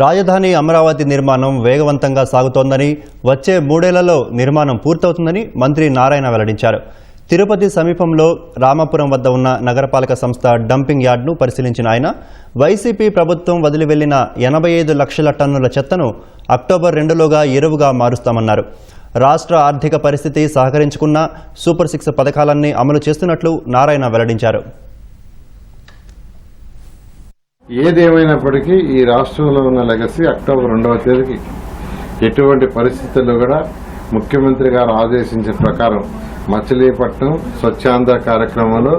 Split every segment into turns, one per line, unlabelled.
రాజధాని అమరావతి నిర్మాణం వేగవంతంగా సాగుతోందని వచ్చే మూడేళ్ళలో నిర్మాణం పూర్తవుతుందని మంత్రి నారాయణ వెల్లడించారు. తిరుపతి సమీపంలో రామాపురం వద్ద ఉన్న నగరపాలక సంస్థ డంపింగ్ యార్డ్ను పరిశీలించిన ఆయన వైసీపీ ప్రభుత్వం వదిలి వెళ్ళిన ఎనభై ఐదు లక్షల టన్నుల చెత్తను అక్టోబర్ రెండులోగా ఎరువుగా మారుస్తామన్నారు. రాష్ట్ర ఆర్థిక పరిస్థితి సహకరించుకున్న సూపర్ సిక్స్ పథకాలన్నీ అమలు చేస్తున్నట్లు నారాయణ వెల్లడించారు.
ఏదేమైనప్పటికీ ఈ రాష్ట్రంలో ఉన్న లెగసీ అక్టోబర్ రెండవ తేదీకి ఎటువంటి పరిస్థితుల్లో కూడా ముఖ్యమంత్రి గారు ఆదేశించిన ప్రకారం మచిలీపట్నం స్వచ్ఛాంధ్ర కార్యక్రమంలో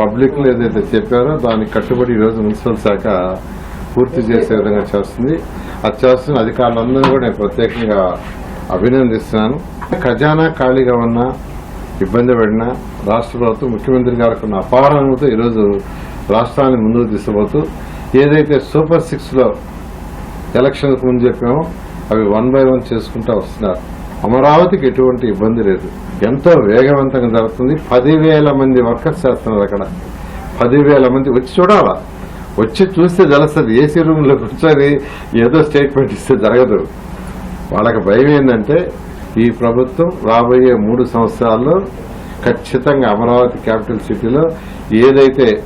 పబ్లిక్లో ఏదైతే చెప్పారో దానికి కట్టుబడి ఈరోజు మున్సిపల్ శాఖ పూర్తి చేసే విధంగా చేస్తుంది. అది చేస్తున్న అధికారులందరూ కూడా నేను ప్రత్యేకంగా అభినందిస్తున్నాను. ఖజానా ఖాళీగా ఉన్న ఇబ్బంది పడిన రాష్ట్ర ప్రభుత్వం ముఖ్యమంత్రి గారికి ఉన్న అపారంతో ఈరోజు రాష్ట్రాన్ని ముందుకు తీసుకుపోతూ ఏదైతే సూపర్ సిక్స్లో ముందు చెప్పామో అవి వన్ బై వన్ చేసుకుంటూ వస్తున్నారు. అమరావతికి ఎటువంటి ఇబ్బంది లేదు. ఎంతో వేగవంతంగా జరుగుతుంది. పదివేల మంది వర్కర్స్ చేస్తున్నారు అక్కడ. పదివేల మంది వచ్చి చూడాలా? వచ్చి చూస్తే తెలుస్తుంది ఏసీ రూమ్లో కూర్చొని ఏదో స్టేట్మెంట్ ఇస్తే జరగదు. వాళ్ళకి భయం ఏంటంటే ఈ ప్రభుత్వం రాబోయే మూడు సంవత్సరాల్లో ఖచ్చితంగా అమరావతి క్యాపిటల్ సిటీలో ఏదైతే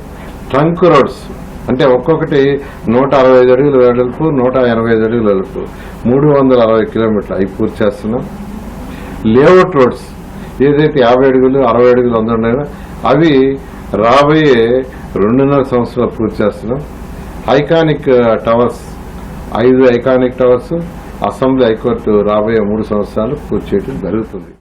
ట్రంక్ రోడ్స్ అంటే ఒక్కొక్కటి నూట అరవై ఐదు అడుగుల వెడల్పు నూట ఎనభై ఐదు అడుగుల వెడల్పు. మూడు వందల అరవై కిలోమీటర్లు. అవి పూర్తి చేస్తున్నాం. లేఅవుట్ రోడ్స్ ఏదైతే యాభై అడుగులు అరవై అడుగులు వంద ఉన్నాయో అవి రాబోయే రెండున్నర సంవత్సరాలు పూర్తి చేస్తున్నాం. ఐకానిక్ టవర్స్ ఐదు iconic towers assembly high court రాబోయే మూడు సంవత్సరాలు పూర్తి చేయడం జరుగుతుంది.